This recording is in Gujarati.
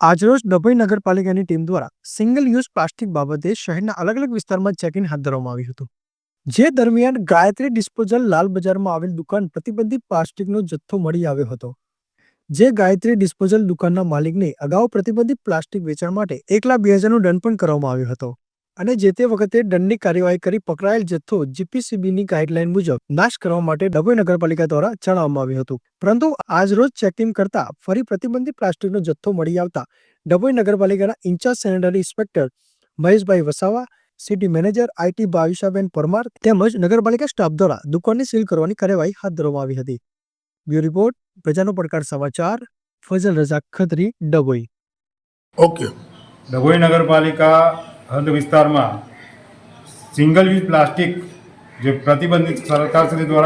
આજરોજ ડભોઈ નગરપાલિકાની ટીમ દ્વારા સિંગલ યુઝ પ્લાસ્ટિક બાબતે શહેરના અલગ અલગ વિસ્તારમાં ચેકિંગ હાથ ધરવામાં આવ્યું હતું. જે દરમિયાન ગાયત્રી ડિસ્પોઝલ લાલ બજારમાં આવેલ દુકાન પ્રતિબંધિત પ્લાસ્ટિકનો જથ્થો મળી આવ્યો હતો. જે ગાયત્રી ડિસ્પોઝલ દુકાનના માલિકને અગાઉ પ્રતિબંધિત પ્લાસ્ટિક વેચાણ માટે એક લાખ બે હજારનો દંડ પણ કરવામાં આવ્યો હતો. અને જે તે વખતે દંડની કાર્યવાહી કરી પકડાયેલ જથ્થો જીપીસીબીની ગાઈડલાઈન મુજબ નાશ કરવા માટે ડભોઈ નગરપાલિકા દ્વારા જણાવવામાં આવ્યું હતું. પરંતુ આજરોજ ચેકિંગ કરતા ફરી પ્રતિબંધિત પ્લાસ્ટિકનો જથ્થો મળી આવતા ડભોઈ નગરપાલિકાના in charge sanitary inspector Maheshbhai Vasava city manager IT Bhavishaben Parmar તેમજ નગરપાલિકા સ્ટાફ દ્વારા દુકાનને સીલ કરવાની કાર્યવાહી હાથ ધરવામાં આવી હતી. બ્યુ રિપોર્ટ પ્રજાનો પડકાર સમાચાર ફઝલ રઝા ખત્રી ડભોઈ. ઓકે. ડભોઈ નગરપાલિકા હદ વિસ્તારમાં સિંગલ યુઝ પ્લાસ્ટિક જે પ્રતિબંધિત સરકારશ્રી દ્વારા